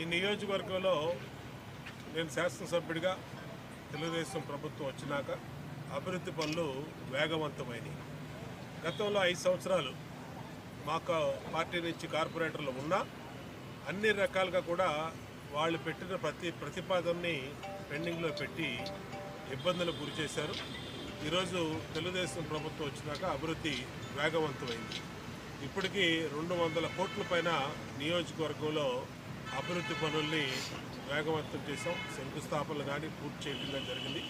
ఈ నియోజకవర్గంలో నేను శాసనసభ్యుడిగా తెలుగుదేశం ప్రభుత్వం వచ్చినాక అభివృద్ధి పనులు వేగవంతమైనవి గతంలో ఐదు సంవత్సరాలు మాకు పార్టీ నుంచి కార్పొరేటర్లు ఉన్నా అన్ని రకాలుగా కూడా వాళ్ళు పెట్టిన ప్రతి ప్రతిపాదనని పెండింగ్లో పెట్టి ఇబ్బందులకు గురి చేశారు. ఈరోజు తెలుగుదేశం ప్రభుత్వం వచ్చినాక అభివృద్ధి వేగవంతమైంది. ఇప్పటికీ రెండు వందల కోట్ల పైన నియోజకవర్గంలో అభివృద్ధి పనుల్ని వేగవంతం చేసాం శంకుస్థాపనలు కానీ పూర్తి చేయడం జరిగింది.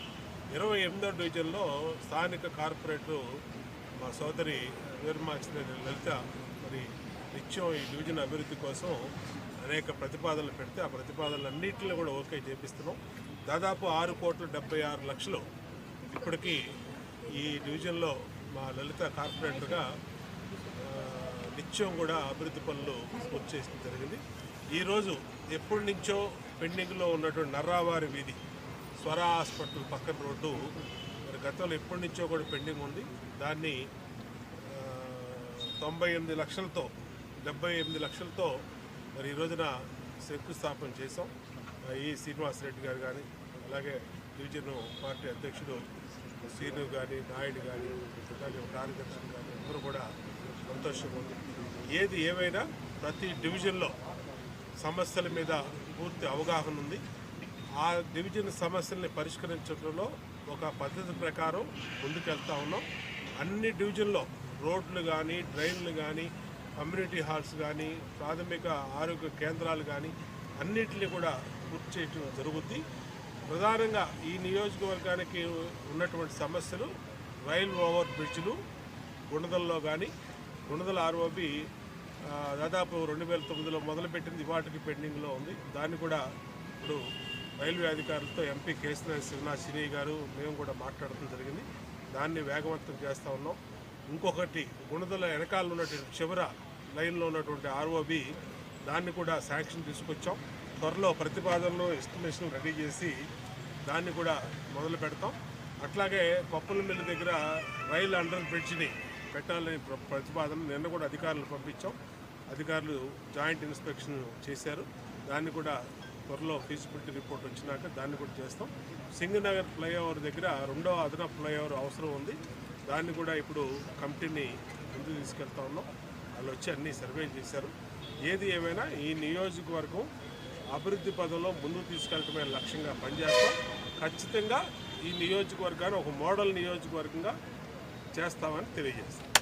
ఇరవై ఎనిమిదో డివిజన్లో స్థానిక కార్పొరేటరు మా సోదరి వీరమాచినేని లలిత మరి నిత్యం ఈ డివిజన్ అభివృద్ధి కోసం అనేక ప్రతిపాదనలు పెడితే ఆ ప్రతిపాదనలన్నింటినీ కూడా ఓకే చేపిస్తున్నాం. దాదాపు ఆరు కోట్ల డెబ్బై ఆరు లక్షలు ఇప్పటికీ ఈ డివిజన్లో మా లలిత కార్పొరేటర్గా నిత్యం కూడా అభివృద్ధి పనులు పూర్తి చేయడం జరిగింది. ఈరోజు ఎప్పటి నుంచో పెండింగ్లో ఉన్నటువంటి నర్రావారి వీధి స్వర హాస్పిటల్ పక్కన రోడ్డు మరి గతంలో ఎప్పటి నుంచో కూడా పెండింగ్ ఉంది. దాన్ని తొంభై ఎనిమిది లక్షలతో డెబ్బై ఎనిమిది లక్షలతో మరి ఈ రోజున శంకుస్థాపన చేసాం ఈ ఈ శ్రీనివాసరెడ్డి గారు కానీ అలాగే డివిజన్ పార్టీ అధ్యక్షుడు శ్రీను కానీ నాయుడు కానీ అలాగే కార్యదర్శులు కానీ అందరూ కూడా సంతోషంగా ఉంది ఏది ఏమైనా ప్రతి డివిజన్లో సమస్యల మీద పూర్తి అవగాహన ఉంది. ఆ డివిజన్ సమస్యల్ని పరిష్కరించడంలో ఒక పద్ధతి ప్రకారం ముందుకెళ్తా ఉన్నాం. అన్ని డివిజన్లో రోడ్లు కానీ డ్రైన్లు కానీ కమ్యూనిటీ హాల్స్ కానీ ప్రాథమిక ఆరోగ్య కేంద్రాలు కానీ అన్నిటిని కూడా పూర్తి చేయడం జరుగుద్ది. ప్రధానంగా ఈ నియోజకవర్గానికి ఉన్నటువంటి సమస్యలు రైల్ ఓవర్ బ్రిడ్జ్లు గుణదల్లో కానీ గుణదల ఆర్ఓబి దాదాపు రెండు వేల తొమ్మిదిలో మొదలుపెట్టింది వాటికి పెండింగ్లో ఉంది. దాన్ని కూడా ఇప్పుడు రైల్వే అధికారులతో ఎంపీ కేసీఆర్ శ్రీనివాస్ సినీ గారు మేము కూడా మాట్లాడటం జరిగింది. దాన్ని వేగవంతం చేస్తూ ఉన్నాం. ఇంకొకటి గుణదల వెనకాల ఉన్నటువంటి చివర లైన్లో ఉన్నటువంటి ఆర్ఓబి దాన్ని కూడా శాంక్షన్ తీసుకొచ్చాం. త్వరలో ప్రతిపాదనలు ఎస్టిమేషన్ రెడీ చేసి దాన్ని కూడా మొదలు పెడతాం అట్లాగే పప్పుల మిల్లు దగ్గర రైల్ అండర్ బ్రిడ్జ్ని పెట్టాలని ప్ర- ప్రతిపాదన నిన్న కూడా అధికారులు పంపించాం. అధికారులు జాయింట్ ఇన్స్పెక్షన్ చేశారు. దాన్ని కూడా త్వరలో ఫీజిబిలిటీ రిపోర్ట్ వచ్చినాక దాన్ని కూడా చేస్తాం. సింగనగర్ ఫ్లైఓవర్ దగ్గర రెండో అదనపు ఫ్లైఓవర్ అవసరం ఉంది. దాన్ని కూడా ఇప్పుడు కమిటీని ముందుకు తీసుకెళ్తా ఉన్నాం. వాళ్ళు వచ్చి అన్ని సర్వే చేశారు. ఏది ఏమైనా ఈ నియోజకవర్గం అభివృద్ధి పదంలో ముందుకు తీసుకెళ్ళటమే లక్ష్యంగా పనిచేస్తాం. ఖచ్చితంగా ఈ నియోజకవర్గాన్ని ఒక మోడల్ నియోజకవర్గంగా చేస్తామని తెలియజేస్తాం